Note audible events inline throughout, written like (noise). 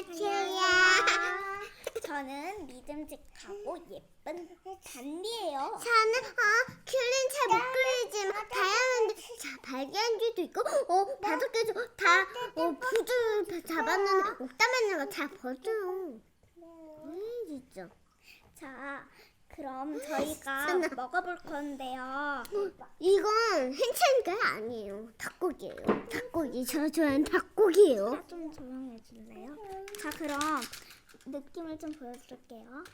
안녕하세요. 저는 믿음직하고 예쁜 단비예요. 저는 어 큐린 잘 못 그리지만 다이아몬드 자 발견지도 있고 어 다섯 개도 다어 부들 잡았는데 옥담하는 거잘 봐줘요. 음 진짜. 자, 그럼 저희가. 먹어볼 건데요. 이건 hench가 아니에요. 닭고기예요. 닭고기. 저 좋아하는 닭고기예요. 좀 조용해 줄래요? 자, 그럼 느낌을 좀 보여드릴게요. 음,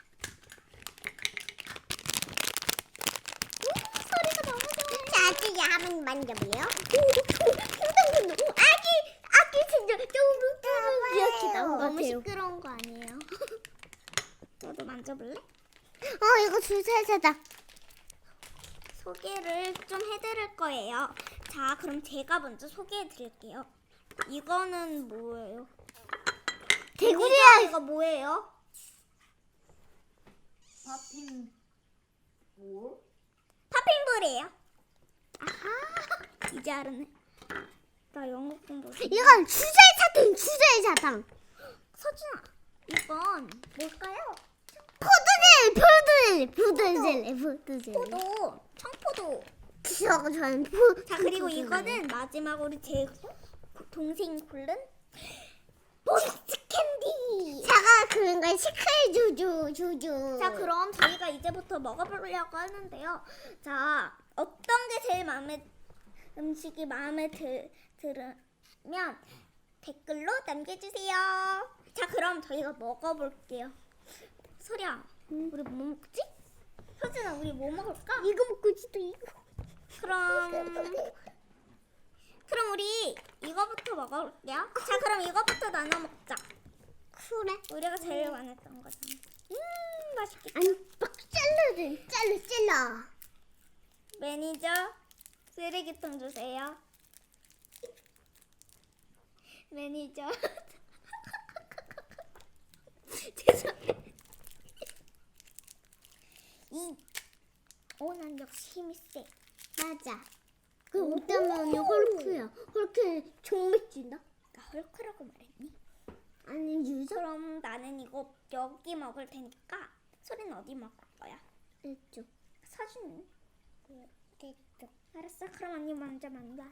소리가 너무 좋아요. 자, 아직 한번 만져볼래요? 오, 오, 아기, 아기 진짜 너무 것 너무. 시끄러운 거 아니에요? 너도 만져볼래? 어, 이거 줄살사다. 소개를 좀 해드릴 거예요. 자, 그럼 제가 먼저 소개해 드릴게요. 이거는 뭐예요? 개구리야. 이거 뭐예요? 파핑 볼? 파핑볼이에요. 아하, (laughs) 이제 알았네. 나 영어 공부. 이건 주사위사탕, 주사위사탕. (gasps) 서준아, 이건 뭘까요? 포도젤, 포도젤, 포도젤, 포도젤. 포도, 청포도. 저거 좋아하는 포. 자, 그리고. 이거는 마지막으로 제 동생이 고른 보너스 캔디. 자가 그런 걸 시크해 주주, 주주. 자, 그럼 저희가 이제부터 먹어보려고 하는데요. 자, 어떤 게 제일 마음에 음식이 마음에 들, 들으면 댓글로 남겨주세요. 자, 그럼 저희가 먹어볼게요. 소리야, 우리 뭐 먹지? 서진아, 우리 뭐 먹을까? 이거 먹고 싶다, 이거. 그럼 그럼 우리 이거부터 먹어볼게요. 자, 그럼 이거부터 나눠 먹자. 그래. 우리가 제일 원했던 거잖아. 음, 맛있겠다. 아니, 막 잘라줘, 잘라, 잘라. 매니저 쓰레기통 주세요. 매니저 (laughs) 죄송해요. 이 오 난 역시 힘이 세. 맞아. 그 옷다면이 헐크야. 헐크 정말 찐다. 나 헐크라고 말했니? 아니 유저 그럼 나는 이거 여기 먹을 테니까 소리는 어디 먹을 거야? 이쪽. 사진 이쪽. 알았어. 그럼 언니 먼저 만져.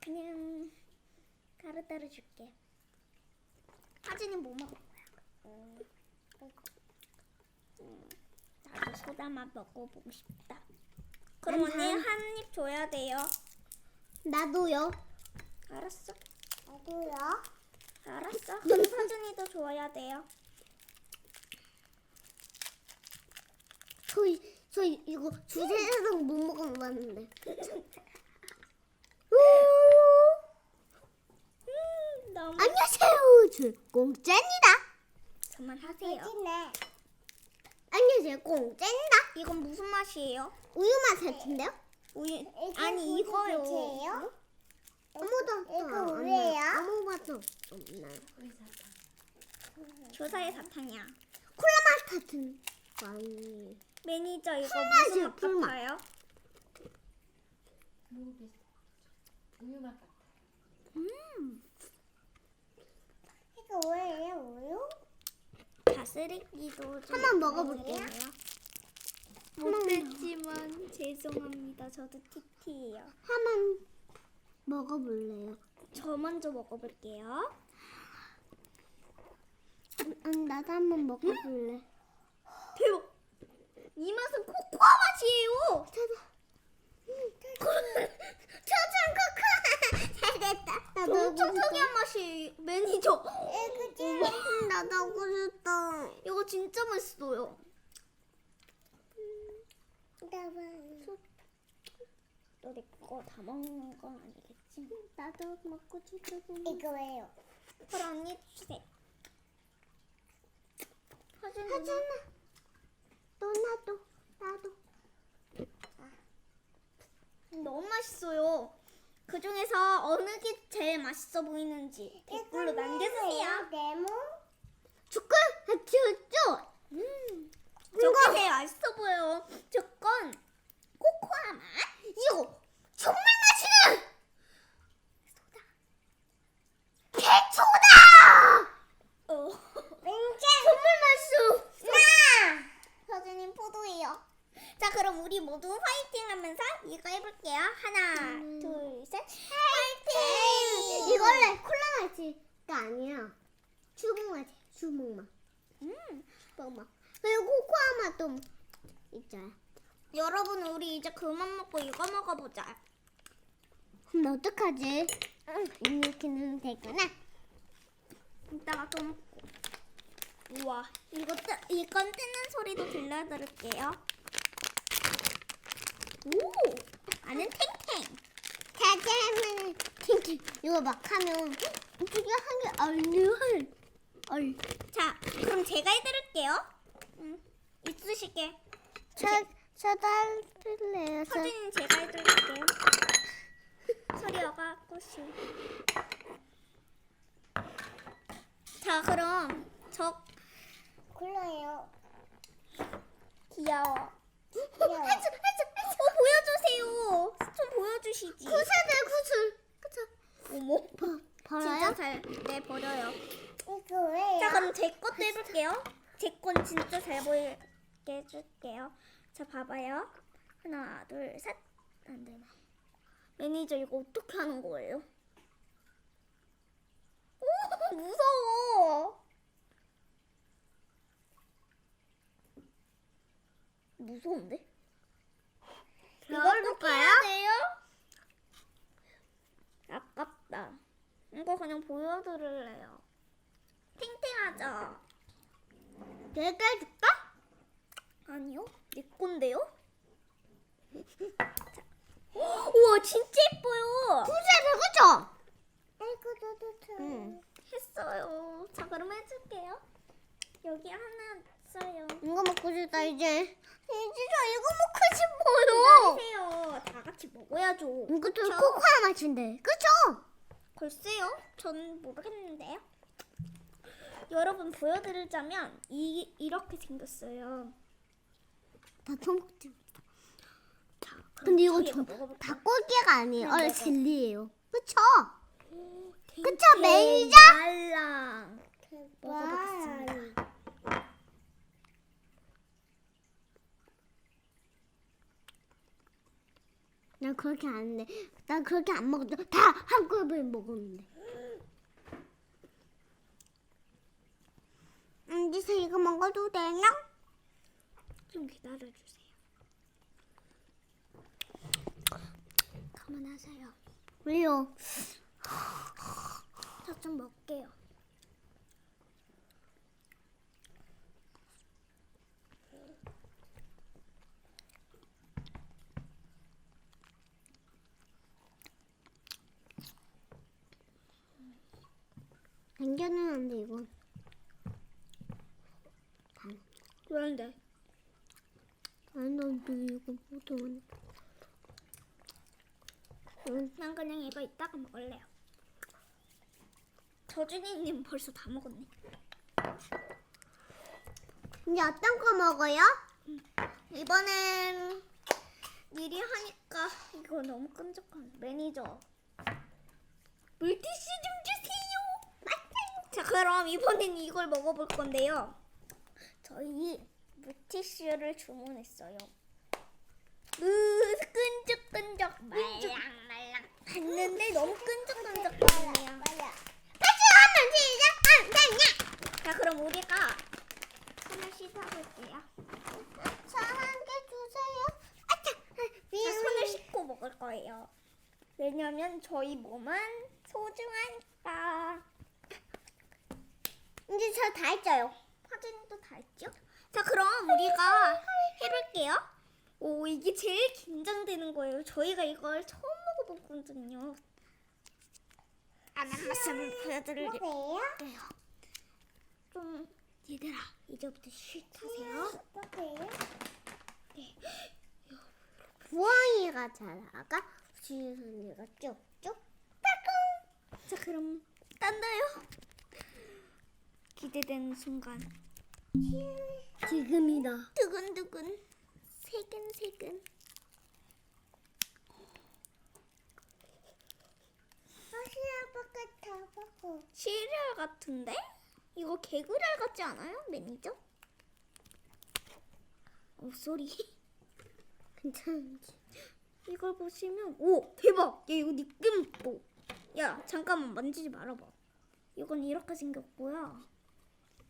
그냥 가르따로 줄게. 하진이 뭐 먹을 거야? 음, 나도 소다 맛 먹어보고 싶다. 그럼 난 언니 한- 한입 줘야 돼요. 나도요. 알았어. 나도요. 알았어. (laughs) 그럼 서준이도 줘야 돼요. 저희 저 이거 주제랑 못 먹어봤는데. (laughs) 음, 너무 안녕하세요. 저 공짜입니다. 그만하세요. 안녕하세요. 공짜입니다. 이건 무슨 맛이에요? 우유 맛 같은데요? 우유 아니 이거요. 아무도 없어. 이거 엄마. 우유예요? 아무 맛도 없나? 조사의 사탕이야. 콜라 맛 같은 거 아니에요. 매니저 이거 무슨 맛 풀맛. 같아요? 모르겠어. 우유 맛 같아. 이 거 뭐예요? 우유? 다스리기도 좀 한번 먹어볼게요. 못했지만 죄송합니다. 저도 TT예요. 한번 먹어볼래요. 저 먼저 먹어볼게요. 음, 나도 한번 먹어볼래. 대박! 이 맛은 코코아 맛이에요. 찾아. 초장 코코. 잘됐다. 나도 엄청. 특이한 맛이 매니저. 그치? 음, 나도 하고 싶다. 이거 진짜 맛있어요. 너내 거 다 먹는 건 아니겠지? 나도 먹고 싶다. 이거예요. 그럼 언니 주세요. 하진 하잖아. 너 나도 나도. 너무 맛있어요. 그 중에서 어느 게 제일 맛있어 보이는지 댓글로 남겨주세요. 네모. 주권 줬죠? 음, 저게 제일 맛있어 보여요. 조건 코코아 맛. 이거 정말 맛있는 하나, 음. 둘, 셋. 화이팅! 화이팅! 이걸래 콜라 맛이가 아니야. 수국 맛이 수국 맛. 음. 수국 맛. 그리고 코코아 맛도 있잖아. 여러분, 우리 이제 그만 먹고 이거 먹어보자. 근데 어떡하지? 이렇게 넣으면 되구나. 이따가 또 먹고. 우와, 이거 뜨, 이건 뜨는 소리도 들려드릴게요. 오, 안은 탱탱. 짜장면 팅팅 이거 막 하면 어떻게 하게 얼른 얼. 자, 그럼 제가 해드릴게요. 음, 있으시게. 저 저도 할래요. 저 서진이는 제가 해드릴게요. 소리가 꽃이. 자, 그럼 저 콜라예요. 귀여워. 귀여워. 어, 보여주세요. 좀 보여주시지. 구슬들 구슬. 그쵸? 어머. 버, 진짜 잘, 네, 버려요. 이거 왜요? 자, 그럼 제 것도 해볼게요. 제 건 진짜 잘 보이게 해줄게요. 자, 봐봐요. 하나, 둘, 셋. 안 되네. 매니저 이거 어떻게 하는 거예요? 오, 무서워. 무서운데? 이걸 볼까요? 아깝다. 이거 그냥 보여드릴래요. 탱탱하죠? 내가 해줄까? 아니요, 내 건데요? (laughs) 자. 우와, 진짜 예뻐요. 구슬들 그쵸? 아이고 너도 참. 응. 했어요. 자, 그럼 해줄게요. 여기 하나 있어요. 이거 먹고 싶다 이제. 이제 저 이거 먹고 싶어요. 기다리세요. 다 같이 먹어야죠. 이것도 그쵸? 코코아 맛인데. 그쵸? 글쎄요, 전 모르겠는데요. 여러분 보여드리자면 이 이렇게 생겼어요. 다 처먹지. 근데 이거 저 먹어볼까요? 닭고기가 아니에요. 네, 어, 먹어. 진리예요. 그쵸? 그쵸, 탱탱 매니저? 말랑. 먹어보겠습니다. 난 그렇게 안 해. 난 그렇게 안 먹었어. 다 한꺼번에 먹었는데. 안지서 이거 먹어도 되나? 좀 기다려주세요. 그만하세요. 왜요? 저 좀 먹게요. 남겨는 안 돼, 이건. 그런데 안 돼, 이거 못하면. 난 그냥 이거 이따가 먹을래요. 저준이님 벌써 다 먹었네. 이제 어떤 거 먹어요? 이번엔 미리 하니까 이거 너무 끈적한 매니저 물티슈 좀 주세요. 자 그럼 이번엔 이걸 먹어볼 건데요. 저희 물티슈를 주문했어요. 으 끈적끈적 말랑말랑 봤는데 너무 끈적끈적거리네요. 다시 하면 시작 안 되냐? 자 그럼 우리가 손을 씻어볼게요. 저한개 주세요. 아차! 자, 손을 씻고 먹을 거예요. 왜냐면 저희 몸은 소중하니까. 이제 저 다 했어요. 화진도 다 했죠? 자, 그럼 우리가 해볼게요. 오, 이게 제일 긴장되는 거예요. 저희가 이걸 처음 먹어보거든요. 안한 맛을 보여드릴게요. 뭐예요? 좀, 얘들아, 이제부터 쉿 하세요. 뭐예요? 부엉이가 잘 나가. 지선이가 쭉쭉. 자, 그럼 딴다요. 기대되는 순간. 지금이다. 두근두근 세근세근. 시리얼 같은데? 이거 개구리알 같지 않아요? 매니저? 오 소리 괜찮지? 이걸 보시면 오 대박! 야 이거 느낌 있고. 야 잠깐만 만지지 말아봐. 이건 이렇게 생겼고요.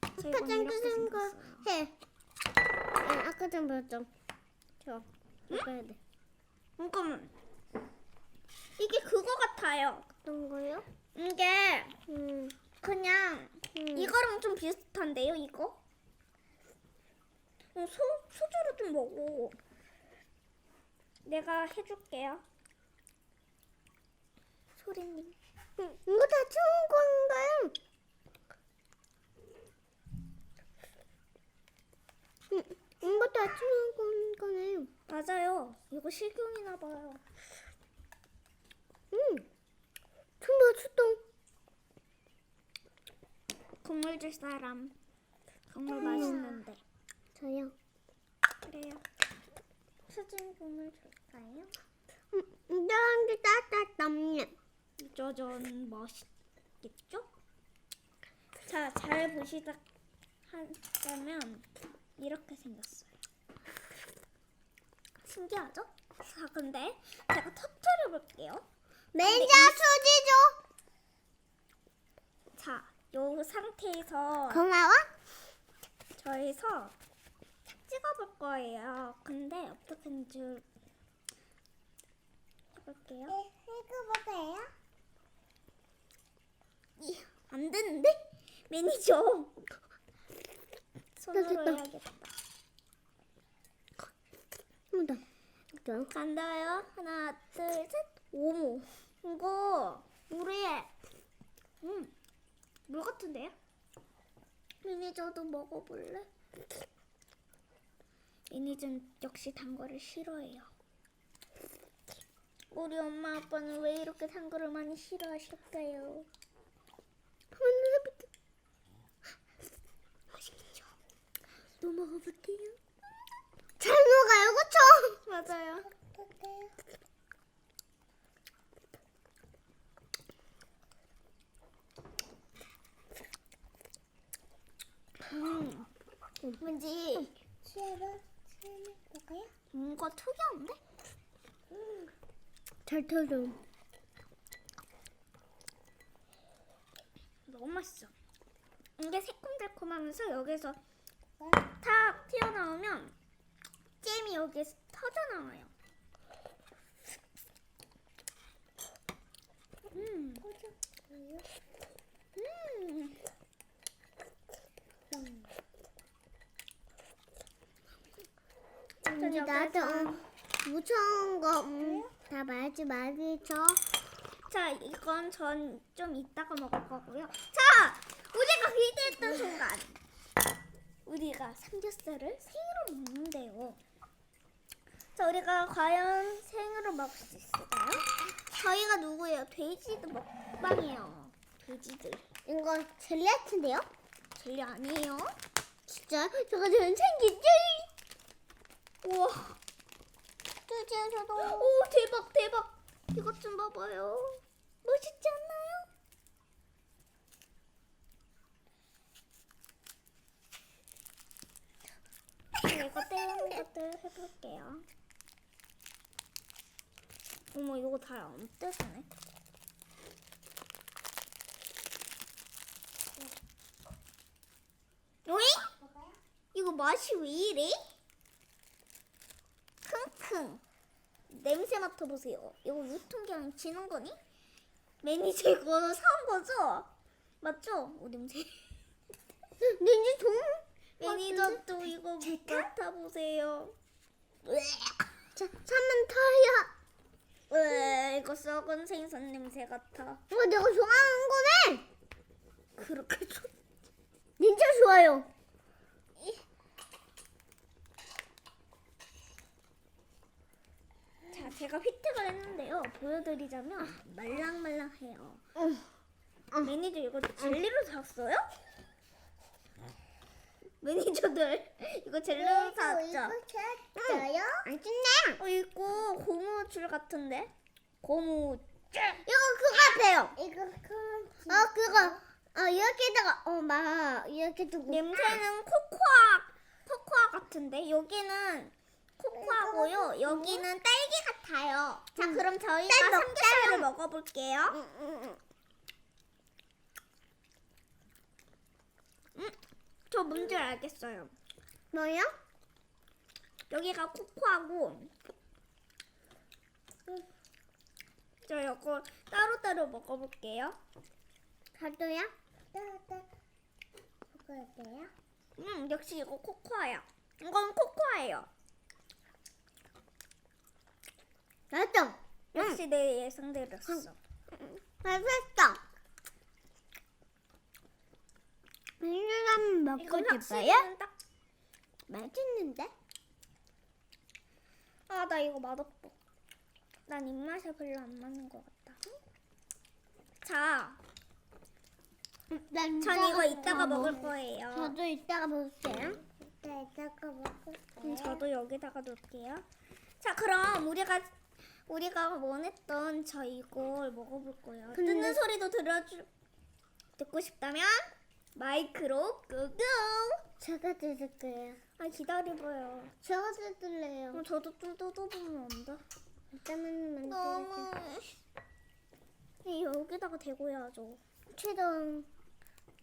아까 전 이렇게 그런 거 생겼어요. 해. 응, 아까 전 보였죠. 저 이거 해야 돼. 잠깐만. 이게 그거 같아요. 어떤 거요? 이게 음, 그냥 음. 이거랑 좀 비슷한데요, 이거? 어, 소 소주를 좀 먹어. 내가 해줄게요. 소리님. 음, 이거 다 추운 건가요? 음, 다 추운 건 거네요. 맞아요. 이거 실경이나 봐요. 음, 좀 맛있다. 국물 줄 사람. 국물 맛있는데. 저요. 그래요. 수진 국물 줄까요? 음, 이런 게 따뜻함네. 짜잔 맛있겠죠? 자, 잘 보시다 한다면 이렇게 생겼어요. 신기하죠? 자, 근데 제가 터트려 볼게요. 매니저 수지죠. 자, 요 상태에서 고마워. 저희서 찍어볼 거예요. 근데 어떻게 하는지 해볼게요. 읽어보세요. 이, 안 되는데? 매니저. 손으로 됐다. 해야겠다. 한다. 이거. 간다요. 하나, 둘, 셋. 오모. 이거 물에 음, 물 같은데요? 매니저도 먹어볼래? 매니저는 역시 단 거를 싫어해요. 우리 엄마 아빠는 왜 이렇게 단 거를 많이 싫어하실까요? 한번 해볼게. 맛있겠죠? 또 먹어볼게요. 잘 녹아요, 그쵸? 맞아요. 음, 왠지 수혜로 수혜로 볼까요? 뭔가 특이한데? 잘 터져. 너무 맛있어. 이게 새콤달콤하면서 여기서 와, 탁 튀어나오면 잼이 여기에서 터져 나와요. 음. 음. 전 이제 나도 무서운 거, 음, 다 말지 말겠죠? 자, 이건 전 좀 이따가 먹을 거고요. 자, 우리가 기대했던 순간. 우리가 삼겹살을 생으로 먹는데요. 자, 우리가 과연 생으로 먹을 수 있을까요? 저희가 누구예요? 돼지도 먹방이에요. 돼지들. 이거 젤리 같은데요? 젤리 아니에요? 진짜? 저거 전 생기지? 우와. 드디어 저도. 오, 대박, 대박. 이것 좀 봐봐요. 멋있지 않나요? 네, 이거 떼우는 것들 해볼게요. 어머, 이거 다안 떼지네. 오잉? 이거 맛이 왜 이래? 킁킁. 냄새 맡아보세요. 이거 유통기한 지난 거니? 매니저 이거 사온 거죠? 맞죠? 오, 냄새. (laughs) 왠지 좀. 매니저도 이거 맡아보세요. 자, 한번 터요. 왜 이거 썩은 생선 냄새 같아. 이거 내가 좋아하는 거네. 그렇게 좋... 진짜 좋아요. 자, 제가 휘택을 했는데요. 보여드리자면 말랑말랑해요. 응. 매니저 이거 젤리로 샀어요? 매니저들 (laughs) 이거 젤리로 샀죠? 이거 샀어요? 안 찐네. 어 이거 고무줄 같은데? 고무 이거 그거 같아요. 이거 그 어, 그거. 어, 이렇게다가, 어, 막, 이렇게 두고. 냄새는 코코아 코코아 같은데 여기는 코코하고요. 여기는 딸기 같아요. 자, 음. 그럼 저희가 삼겹살을 먹어볼게요. 응, 응, 응. 저 뭔지 알겠어요. 뭐요? 여기가 코코하고 저 이거 따로따로 먹어볼게요. 먹어야 돼요? 음, 역시 이거 코코아야. 이건 코코아예요. 나도. 역시 내 예상대로였어. 맛있어. 민주랑 먹고 싶어요? 맛있는데? 아, 나 이거 맛없어. 난 입맛에 별로 안 맞는 것 같다. 자, 난 전 이거 이따가 먹- 먹을 거예요. 저도 이따가 먹을게요. 이따 이따가 먹을 음. 저도 여기다가 놓을게요. 자, 그럼 우리가 우리가 원했던 저 이걸 먹어볼 거예요. 근데- 듣는 소리도 들어주 듣고 싶다면 마이크로 끄고. 제가 드릴게요. 아 기다려봐요. 제가 드릴래요. 어, 저도 좀 뜯어보면 안 돼? 일단은 너무. 이 여기다가 대고 해야죠. 최동.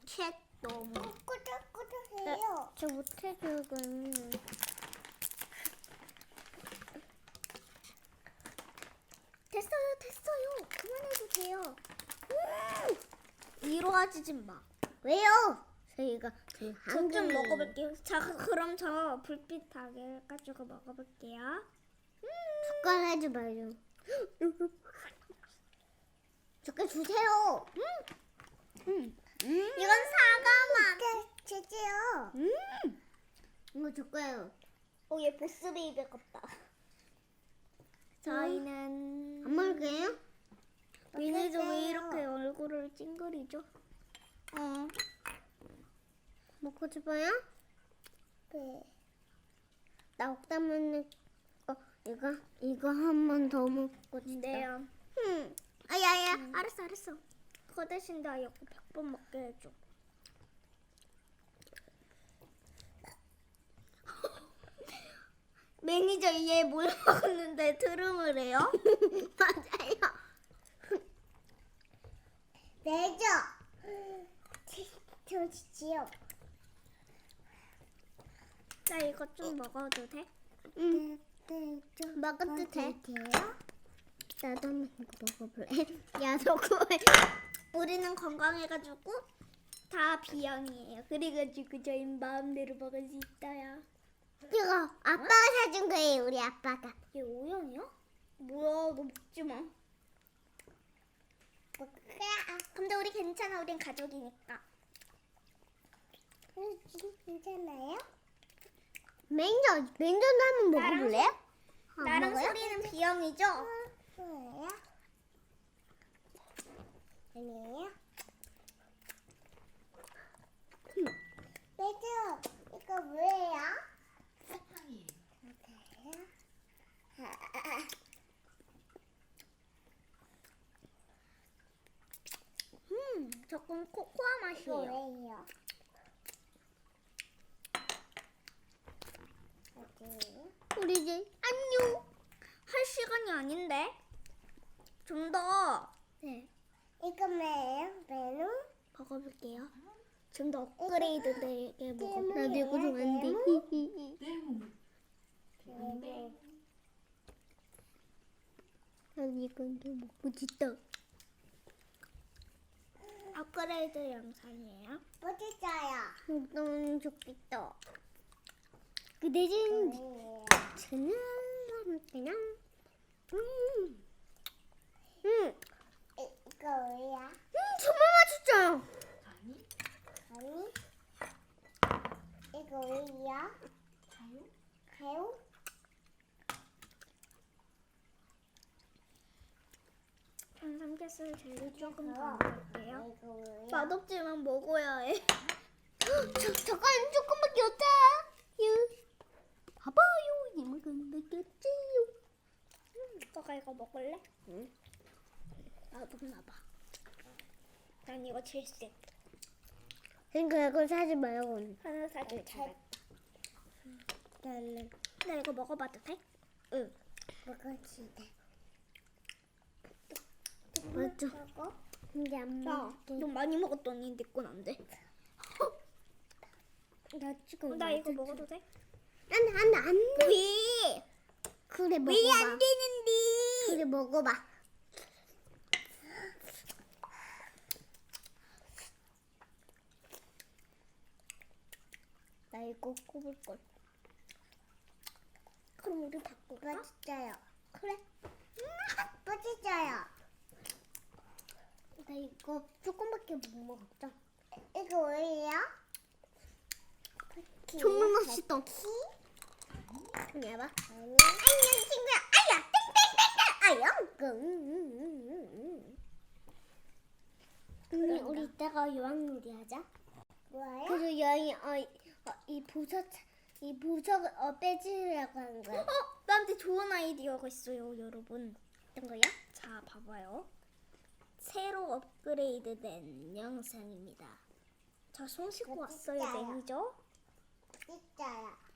캣 너무. 꾸덕꾸덕해요. 저 못해주군. 됐어요, 됐어요. 그만해도 돼요. 위로 하지 마. 왜요? 저희가 그저좀 한국인- 먹어볼게요. 자, 그- 그럼 저 불빛 닭을 해가지고 먹어볼게요. 숟가락하지 마요. (laughs) 저거 주세요. 음. 음. 이건 사과 맛. 주세요. 음. 이거 줄까요? 오, 얘 보스 베이비 같다. 저희는 안 먹을게요? 미니도 왜. 이렇게 얼굴을 찡그리죠? 어. 먹고 싶어요? 네. 나 옥담은 어 이거 이거 한 번 더 먹고 싶다. 네요. 음. 아야야, 알았어, 알았어. 그 대신 나 이거 100번 먹게 해줘. (laughs) 매니저 얘 뭘 먹었는데 트름을 해요? (laughs) 맞아요. 내줘. 저 주지요. 나 이거 좀 먹어도 돼? 음. 네, 좀 먹어도 돼? 돼요? 나도 한번 이거 먹어볼래? (laughs) 야 저거 우리는 건강해가지고 다 비양이에요. 그래가지고 저희 마음대로 먹을 수 있어요. 이거 아빠가 사준 거예요 우리 아빠가. 얘 오형이야? 뭐야, 너 먹지 마. 먹을까? 근데 우리 괜찮아, 우린 가족이니까. 음, 괜찮아요? 맹저 맹저도 한번 나랑 먹어볼래요? 안 나랑 먹어요? 소리는 비형이죠? 뭐예요? 아니에요? 내줘. 이거 뭐예요? 음, 조금 코코아 맛이에요. 왜요? 어디예요? 우리 집 안녕. 할 시간이 아닌데? 좀더 네. 이거 뭐예요? 메뉴? 먹어볼게요. 좀 더 업그레이드 되게 먹어볼게요. 나도 이거 좋아하는데. 메뉴. 난 이건도 먹고 싶다. 업그레이드 영상이에요. 어딨어요? 너무 좋겠다. 그 대신? 저는 그냥 음, 음, 이- 이거 뭐야? 음 정말 맛있어요. 아니? 이거 왜요? 가요? 가요? 전 삼겹살 재료 조금 더 왜요? 맛없지만 먹어야 해. 저 잠깐 조금밖에 없다. 이만큼밖에 없지요. 너가 이거 먹을래? 응. 나도 나봐. 난 이거 세. 그러니까 이걸 사지 말고. 하나 사줄 잘. 나는 나 이거 먹어봐도 돼? 응. 먹어지 돼. 먹어? 근데 안 야, 먹게. 좀 많이 먹었더니 내건안 돼. (laughs) 나 지금 나 이거. 먹어도 돼? 안돼 안돼. 왜? 그래 먹어봐. 왜 안 되는데? 그래 먹어봐. 나 이거 꼽을 걸. 그럼 우리 바꿀까? 맛있어요. 그래. 맛있어요. 나 이거 조금밖에 못 먹었죠. 이거 왜요? 정말 맛있다. 봐. 안녕 친구야. 아야 땡땡땡땡 아영. 음. 언니 우리 이따가 여왕놀이 하자. 뭐예요? 그래서 여왕이 어, 이- 어, 이 보석 이 보석을 어, 빼주려고 하는 거야. 어, 나한테 좋은 아이디어가 있어요, 여러분. 어떤 거야? 자, 봐봐요. 새로 업그레이드된 영상입니다. 저 손 씻고 왔어요, 진짜요? 맛있어요.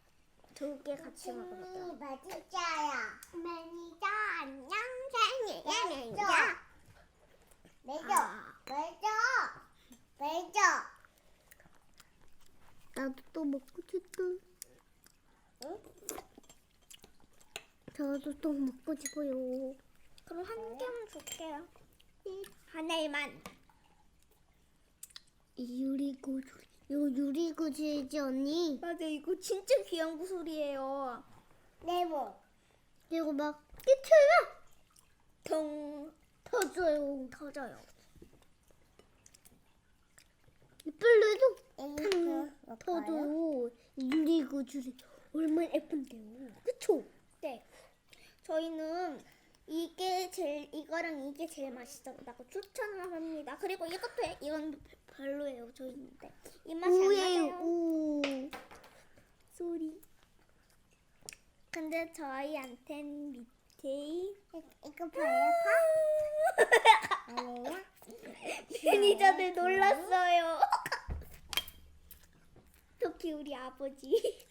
두 개 같이 먹어볼게요. 음, 맛있어요. 매니저 안녕 생일야 매니저. 매죠. 아. 매죠. 매죠. 나도 또 먹고 싶다. 응? 저도 또 먹고 싶어요. 그럼 한 개만 줄게요. 하나만. 이 유리구슬 이거 유리구슬이지 언니? 맞아, 이거 진짜 귀한 구슬이에요. 네모. 이거 막 끼쳐요 덩 터져요. 터져요. 이빨로도 먹어요? 터져요. 이 유리구슬이 얼마나 예쁜데요. 그쵸? 네. 저희는 이게 제일 이거랑 이게 제일 맛있었다고 추천을 합니다. 그리고 이것도 해- 이건 별로예요. 저희인데 이 맛이 안 오예요. 나요. 오. 소리. 근데 저희한텐 밑에 이- 이거 봐요. 파? 아니야? 매니저들 놀랐어요. (laughs) 특히 우리 아버지.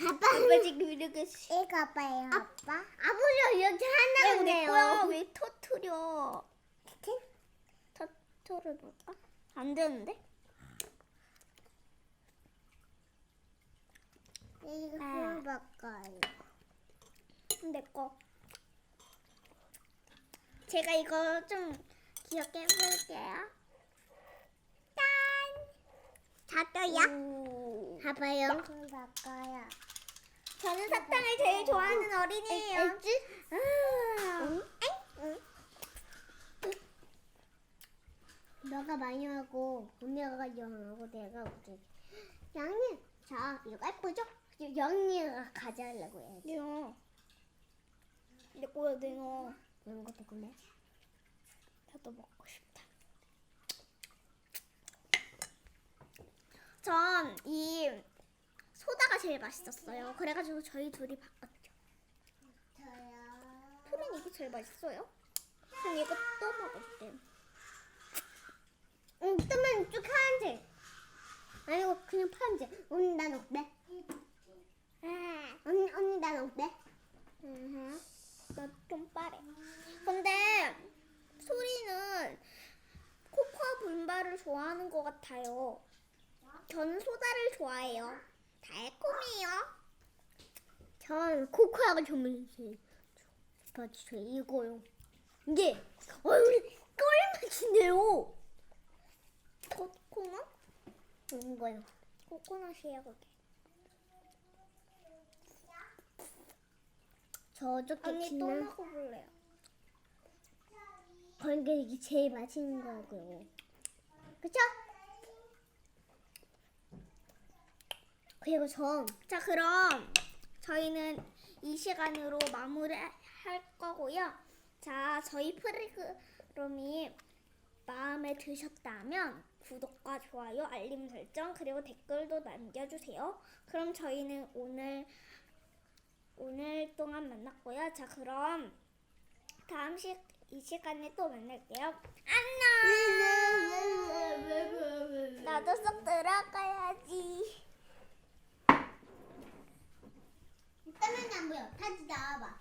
아빠 아버지 누르고 싶. 이거 봐요. 아빠. 아버지 이렇게 내 한다고요. 거야 왜 터트려? 터트려 볼까? 안 되는데? 이거 아. 먹어요. 내 거. 제가 이거 좀 귀엽게 해볼게요. 짠! 잤어요? 봐봐요. 먹어요. 저는 사탕을 제일 좋아하는 어린이에요. 알지? 아, 응? 너가 많이 하고 언니가 영하고 내가 우리 양이 자 이거 예쁘죠? 영이가 가져가려고 해야지 내가 내 거야 내가 이런 것도 그래 나도 먹고 싶다. 전 이 소다가 제일 맛있었어요. 그래가지고 저희 둘이 바꿨죠. 푸른 이게 제일 맛있어요. 전 이거 또 먹을게. 응 뜨면 쭉 파란색 아니고 그냥 파란색 언니 난 어때? 아, 언니 언니 난 어때? 나좀 빠래. 근데 소리는 코코아 분발을 좋아하는 것 같아요. 저는 소다를 좋아해요. 달콤해요. 전 코코아가 정말 좋아요 이거요 이게 얼굴이 꿀맛인데요 코코넛? 이거요 코코넛이에요 그게. 저 어저께 언니 또 지난 먹어볼래요? 그러니까 이게 제일 맛있는 거고요. 그쵸? 그리고 전 자 그럼 저희는 이 시간으로 마무리할 거고요. 자 저희 프로그램이 마음에 드셨다면 구독과 좋아요, 알림 설정 그리고 댓글도 남겨주세요. 그럼 저희는 오늘 오늘 동안 만났고요. 자 그럼 다음 시, 이 시간에 또 만날게요. 안녕. 나도 쏙 들어가야지. 当然当不了他知道吧？